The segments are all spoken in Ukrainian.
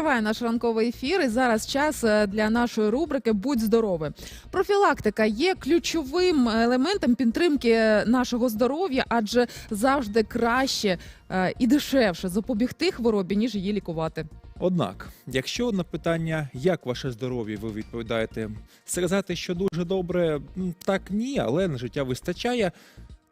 Триває наш ранковий ефір. І зараз час е, для нашої рубрики Будь здоровий. Профілактика є ключовим елементом підтримки нашого здоров'я, адже завжди краще е, і дешевше запобігти хворобі, ніж її лікувати. Однак, якщо на питання, як ваше здоров'я, ви відповідаєте, сказати, що дуже добре, так ні, але на життя вистачає,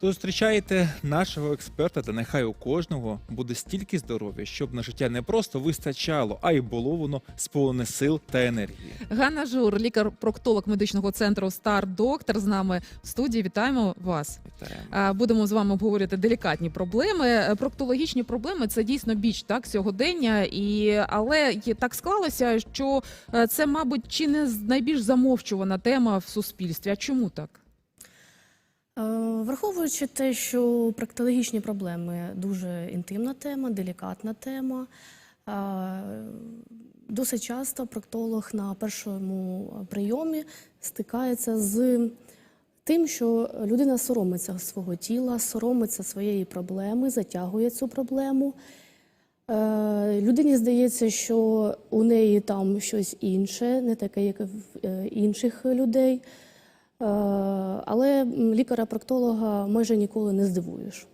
то зустрічаєте нашого експерта, та нехай у кожного буде стільки здоров'я, щоб на життя не просто вистачало, а й було воно сповнене сил та енергії. Ганна Жур, лікар-проктолог медичного центру Стар Доктор, з нами в студії. Вітаємо вас. Вітаємо. Будемо з вами обговорювати делікатні проблеми. Е, Проктологічні проблеми це дійсно біч так сьогодення, і але так склалося, що е, це, мабуть, чи не з- найбільш замовчувана тема в суспільстві. А чому так? Е, Враховуючи те, що проктологічні проблеми дуже інтимна тема, делікатна тема. е, Досить часто проктолог на першому прийомі стикається з тим, що людина соромиться свого тіла, соромиться своєї проблеми, затягує цю проблему. Е, Людині здається, що у неї там щось інше, не таке, як в інших людей. Е, Але лікаря-проктолога майже ніколи не здивуєш.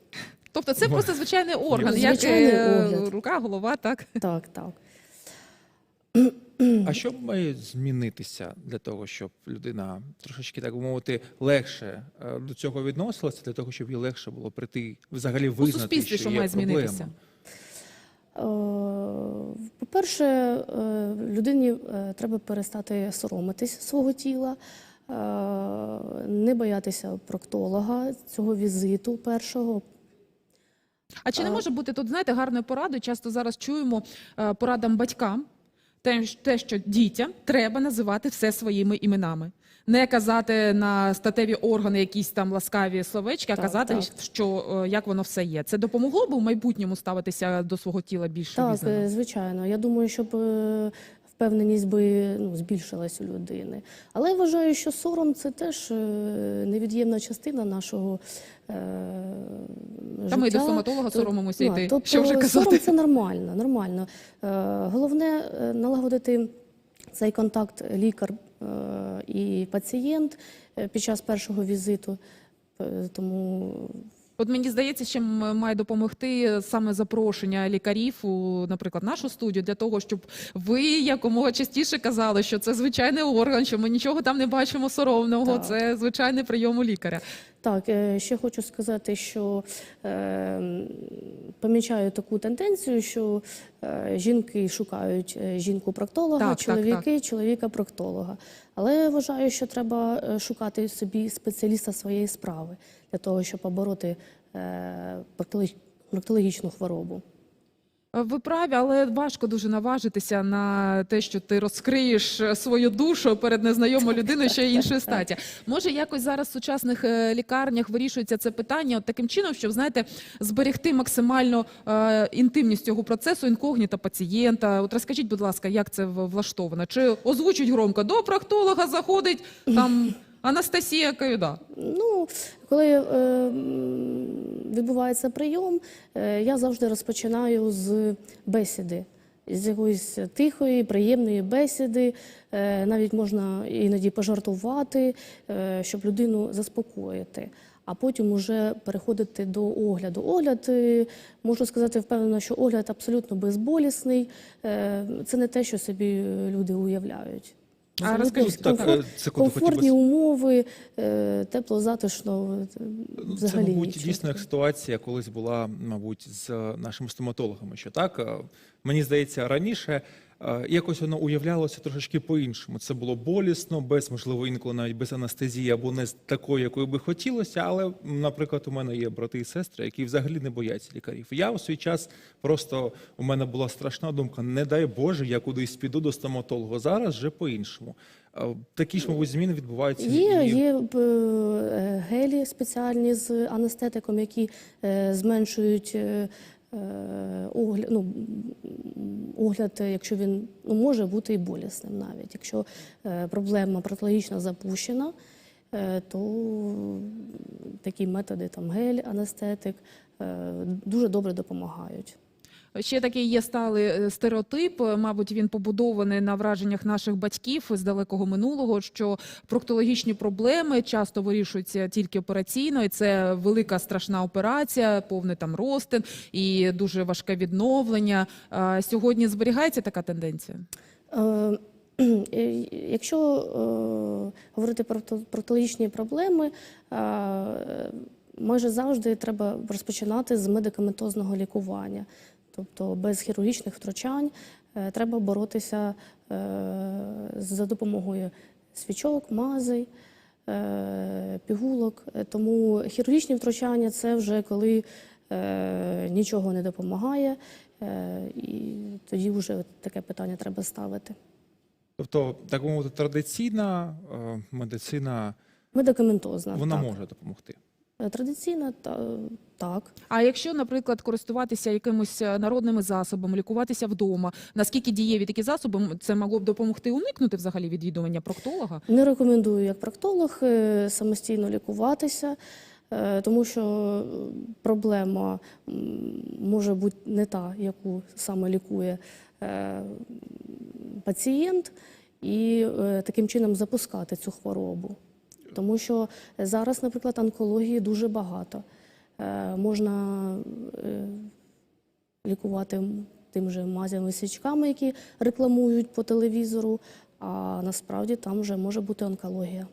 Тобто, це просто звичайний орган, як Звичайний е, огляд. рука, голова, так Так, так. А що має змінитися для того, щоб людина трошечки, так би мовити, легше е, до цього відносилася, для того, щоб їй легше було прийти, взагалі у суспільстві, що є має проблема? змінитися? По-перше, людині треба перестати соромитись свого тіла, не боятися проктолога, цього візиту першого. А чи не може бути тут, знаєте, гарною порадою? Часто зараз чуємо е, порадам батькам те, що дітям треба називати все своїми іменами. Не казати на статеві органи якісь там ласкаві словечки, а Так, казати, так. що е, як воно все є. Це допомогло б у майбутньому ставитися до свого тіла більш Так, обізнано? е, звичайно. Я думаю, щоб е, впевненість би ну, збільшилась у людини. Але я вважаю, що сором це теж е, невід'ємна частина нашого е, життя. Та ми до стоматолога То- соромимося ну, йти. Тобто Що вже казати? сором це нормально. нормально. Е, головне е, налагодити цей контакт лікар е, і пацієнт е, під час першого візиту. Тому От мені здається, що має допомогти саме запрошення лікарів у, наприклад, нашу студію для того, щоб ви якомога частіше казали, що це звичайний орган, що ми нічого там не бачимо соромного. Так. Це звичайний прийом у лікаря. Так, е, ще хочу сказати, що е, помічаю таку тенденцію, що е, жінки шукають е, жінку-проктолога, Так, так, чоловіки чоловіка-проктолога. Але я вважаю, що треба е, шукати собі спеціаліста своєї справи для того, щоб побороти е, проктологічну хворобу. Ви праві, але важко дуже наважитися на те, що ти розкриєш е, свою душу перед незнайомою людиною ще й іншої статі. Може, якось зараз в сучасних е, лікарнях вирішується це питання от таким чином, щоб знаєте, зберегти максимально е, інтимність цього процесу, інкогніта пацієнта. От розкажіть, будь ласка, як це влаштовано? Чи озвучують громко до проктолога заходить там Анастасія Каюда? Ну, коли е, відбувається прийом, е, я завжди розпочинаю з бесіди, з якоїсь тихої, приємної бесіди. Е, навіть можна іноді пожартувати, щоб людину заспокоїти. А потім уже переходити до огляду. Огляд, можу сказати впевнено, що огляд абсолютно безболісний. Це не те, що собі люди уявляють. А розкажіть, Так, комфорт- е, секунду, хотів комфортні би умови, е, тепло, затишно, е, Ну, взагалі Це, мабуть, нічого. дійсно як ситуація колись була, мабуть, з нашими стоматологами. Що так мені здається, раніше якось воно уявлялося трошечки по-іншому. Це було болісно, без можливо інколи навіть без анестезії або не з такою, якою би хотілося. Але, наприклад, у мене є брати і сестри, які взагалі не бояться лікарів. Я у свій час просто у мене була страшна думка: не дай Боже, я кудись піду до стоматолога. Зараз вже по-іншому. Такі ж, мабуть, зміни відбуваються. Є, і... є е, гелі спеціальні з анестетиком, які е, зменшують е, ну, огляд, е, якщо він ну, може бути і болісним навіть. Якщо е, проблема патологічно запущена, е, то такі методи, там гель, анестетик, дуже добре допомагають. Ще такий є сталий е, стереотип. Мабуть, він побудований на враженнях наших батьків з далекого минулого, що проктологічні проблеми часто вирішуються тільки операційно, і це велика страшна операція, повний там розтин і дуже важке відновлення. Сьогодні зберігається така тенденція. Е, е, Якщо говорити про проктологічні проблеми, майже завжди треба розпочинати з медикаментозного лікування, тобто без хірургічних втручань е, треба боротися е, за допомогою свічок, мазей, е, пігулок. Тому хірургічні втручання це вже коли нічого не допомагає, і тоді вже таке питання треба ставити. Тобто, так би мовити, традиційна медицина Медикаментозна. вона так. може допомогти. Е, Традиційна, та, так. А якщо, наприклад, користуватися якимось е, народними засобами, лікуватися вдома, наскільки дієві такі засоби це могло б допомогти уникнути взагалі відвідування проктолога? Не рекомендую як проктолог е, самостійно лікуватися, е, тому що е, проблема може бути не та, яку саме лікує е, пацієнт, і е, таким чином запускати цю хворобу. Тому що зараз, наприклад, онкології дуже багато. Е, Можна е, лікувати тим же мазями свічками, які рекламують по телевізору, а насправді там вже може бути онкологія.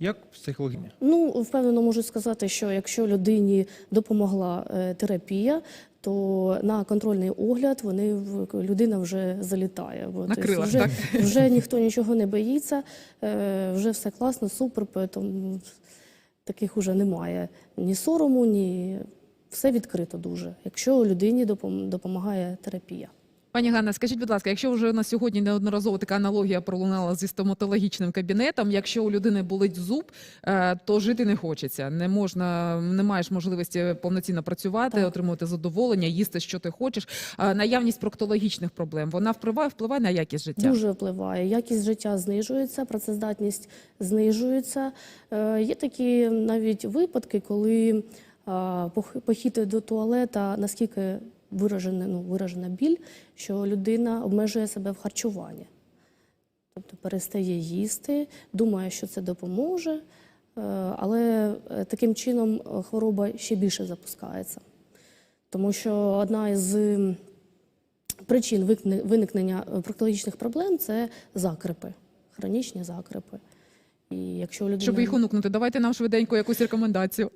Як психологиня? Ну, впевнено, можу сказати, що якщо людині допомогла е, терапія, то на контрольний огляд вони людина вже залітає. Бо, На тобто крилах, вже, так? вже ніхто нічого не боїться, е, вже все класно, супер. Тому таких уже немає ні сорому, ні все відкрито дуже, якщо людині допом- допомагає терапія. Пані Ганна, скажіть, будь ласка, якщо вже на сьогодні неодноразово така аналогія пролунала зі стоматологічним кабінетом, якщо у людини болить зуб, е, то жити не хочеться. Не можна, не маєш можливості повноцінно працювати, Так. отримувати задоволення, їсти, що ти хочеш. Е, Наявність проктологічних проблем вона впливає, впливає на якість життя. Дуже впливає. Якість життя знижується, працездатність знижується. Е, Є такі навіть випадки, коли похід до туалета наскільки виражена, ну, виражена біль, що людина обмежує себе в харчуванні. Тобто перестає їсти, думає, що це допоможе, е, але е, таким чином е, хвороба ще більше запускається. Тому що одна із причин виникнення проктологічних проблем це закрипи, хронічні закрипи. І якщо людина, Щоб їх уникнути, давайте нам швиденько якусь рекомендацію.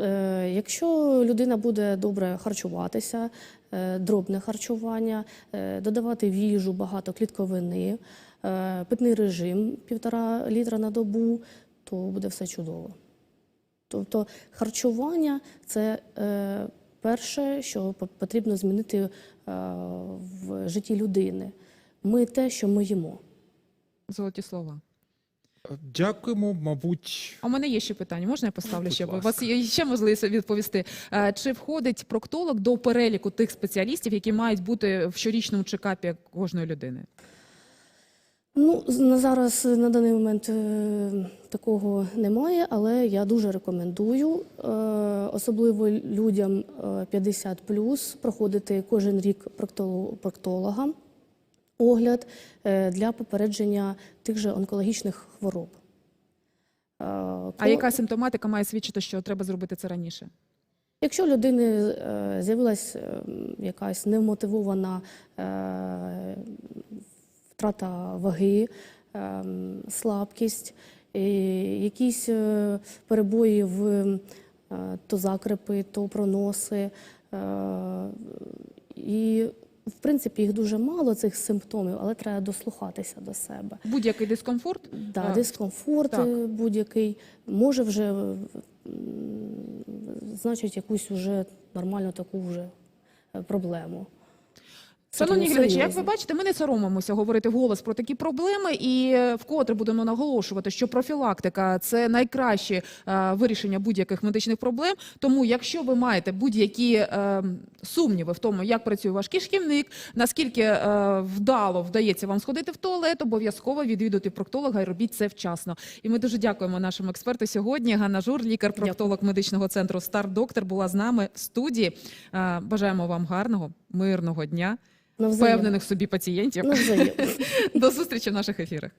Е, якщо людина буде добре харчуватися, е, дробне харчування, е, додавати в їжу багато клітковини, питний режим півтора літра на добу, то буде все чудово. Тобто харчування це перше, що по- потрібно змінити в житті людини. Ми те, що ми їмо. Золоті слова. Дякуємо, мабуть. А у мене є ще питання. Можна я поставлю ще? У вас є ще можливість відповісти. Е, Чи входить проктолог до переліку тих спеціалістів, які мають бути в щорічному чекапі кожної людини? Ну, на зараз на даний момент е, такого немає, але я дуже рекомендую, е, особливо людям е, 50 проходити кожен рік проктоло- проктолога огляд е, для попередження тих же онкологічних хвороб. Е, А яка симптоматика має свідчити, що треба зробити це раніше? Якщо у людини е, з'явилась якась невмотивована втрата ваги, слабкість, якісь перебої в то закрепи, то проноси. І, в принципі, їх дуже мало цих симптомів, але треба дослухатися до себе. Будь-який дискомфорт? Да, А, дискомфорт так. е, будь-який може вже значить якусь вже нормальну таку вже е, проблему. Шановні глядачі, як ви бачите, ми не соромимося говорити вголос про такі проблеми, і е, вкотре будемо наголошувати, що профілактика це найкраще е, вирішення будь-яких медичних проблем. Тому, якщо ви маєте будь-які е, сумніви в тому, як працює ваш кишківник, наскільки е, вдало вдається вам сходити в туалет, обов'язково відвідуйте проктолога і робіть це вчасно. І ми дуже дякуємо нашому експерту сьогодні. Ганна Жур, лікар-проктолог медичного центру Стар Доктор, була з нами в студії. Е, Бажаємо вам гарного мирного дня, Навзаєм. впевнених в собі пацієнтів. Навзаєм. До зустрічі в наших ефірах.